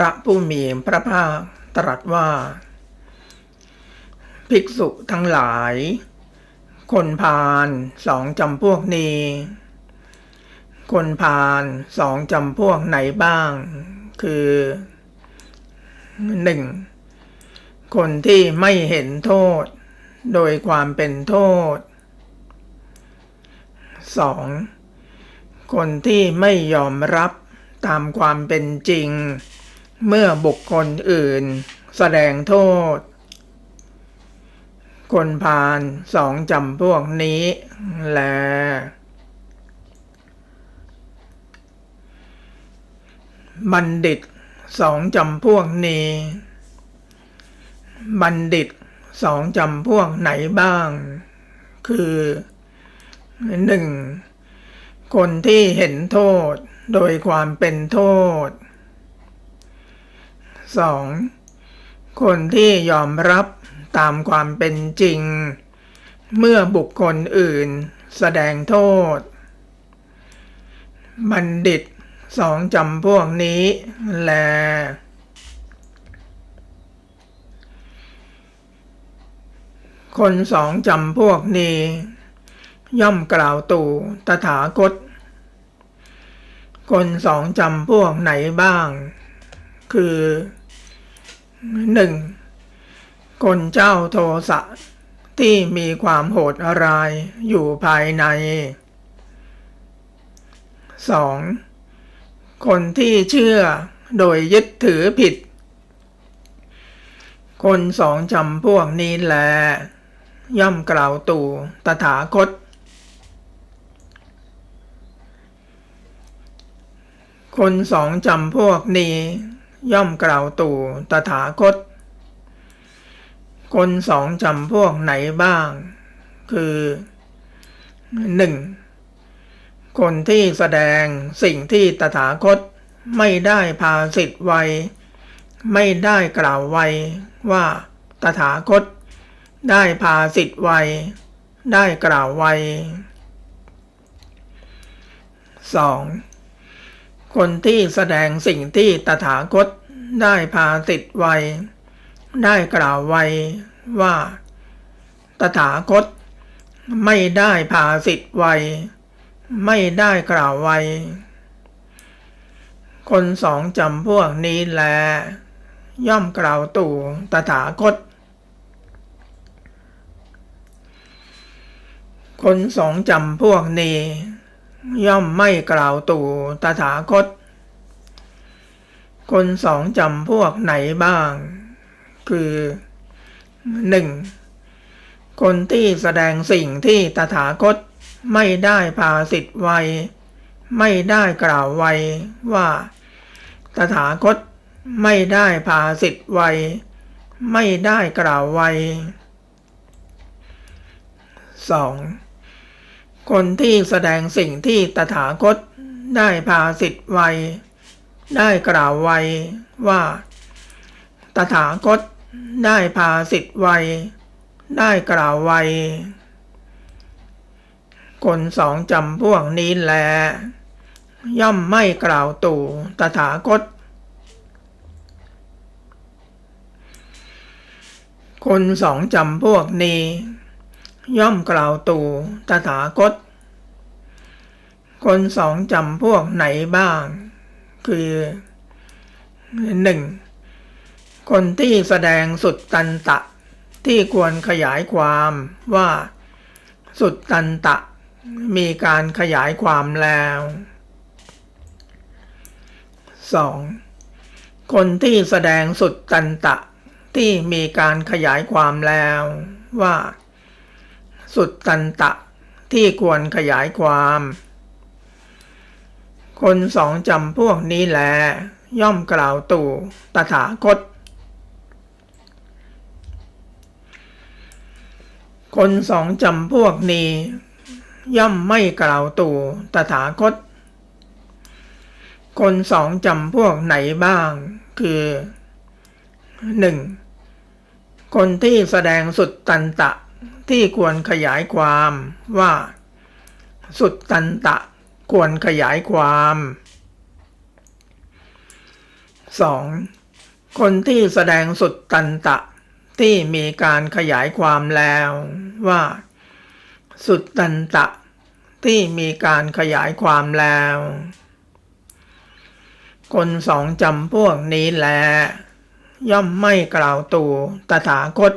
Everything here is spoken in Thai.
ระผู้มีพระภาคตรัสว่า ภิกษุทั้งหลาย คนพาลสองจำพวกนี้ คนพาลสองจำพวกไหนบ้าง คือหนึ่งคนที่ไม่เห็นโทษ โดยความเป็นโทษ 2. คนที่ไม่ยอมรับตามความเป็นจริง เมื่อบุคคลอื่น แสดงโทษ คนพาลสองจำพวกนี้ แล บัณฑิตสองจำพวกนี้ บัณฑิตสองจำพวกไหนบ้าง คือหนึ่งคนที่เห็นโทษโดยความเป็นโทษ 2. คนที่ยอมรับตามความเป็นจริง เมื่อบุคคลอื่นแสดงโทษ บัณฑิตสองจำพวกนี้แล คนสองจำพวกนี้ ย่อมกล่าวตู่ตถาคต คนสองจำพวกไหนบ้าง คือ หนึ่งคนเจ้าโทสะที่มีความโหดอะไรายอยู่ภายใน 2. คนที่เชื่อโดยยึดถือผิด คนสองจำพวกนี้แล ย่อมกล่าวตู่ตถาคต คนสองจำพวกนี้ ย่อมกล่าวตู่ตถาคต คนสองจำพวกไหนบ้าง คือหนึ่งคนที่แสดงสิ่งที่ตถาคตไม่ได้พาสิทธิ์ไว้ไม่ได้กล่าวไว้ว่าตถาคต ได้พาสิทธิ์ไว้ได้กล่าวไว้ 2. คนที่แสดงสิ่งที่ตถาคตได้พาสิทธิ์ไว้ ได้กล่าวไว้ว่า ตถาคต ไม่ได้พาสิทธิ์ไว้ ไม่ได้กล่าวไว้ คนสองจำพวกนี้แล ย่อมกล่าวตู่ตถาคต คนสองจำพวกนี้ ย่อมไม่กล่าวตู่ตถาคต คนสองจำพวกไหนบ้าง คือหนึ่งคนที่แสดงสิ่งที่ตถาคตไม่ได้พาสิทธิ์ไว้ไม่ได้กล่าวไว้ว่า ตถาคตไม่ได้พาสิทธิ์ไว้ไม่ได้กล่าวไว้ 2. คนที่แสดงสิ่งที่ตถาคตได้พาสิทธิ์ไว้ ได้กล่าวไว้ว่า ตถาคตได้พาสิทธิ์ไว้ ได้กล่าวไว้ คนสองจำพวกนี้แล ย่อมไม่กล่าวตู่ตถาคต คนสองจำพวกนี้ ย่อมกล่าวตู่ตถาคต คนสองจำพวกไหนบ้าง คือหนึ่งคนที่แสดงสุดตันตะ ที่ควรขยายความว่าสุดตันตะ มีการขยายความแล้ว 2. คนที่แสดงสุดตันตะ ที่มีการขยายความแล้วว่า สุดตันตะที่ควรขยายความ คนสองจำพวกนี้แล ย่อมกล่าวตู่ตถาคต คนสองจำพวกนี้ ย่อมไม่กล่าวตู่ตถาคต คนสองจำพวกไหนบ้าง คือหนึ่งคนที่แสดงสุดตันตะ ที่ควรขยายความว่า สุดตันตะควรขยายความสองคนที่แสดงสุดตันตะ ที่มีการขยายความแล้วว่า สุดตันตะ ที่มีการขยายความแล้ว คนสองจำพวกนี้แลย่อมไม่กล่าวตู่ตถาคต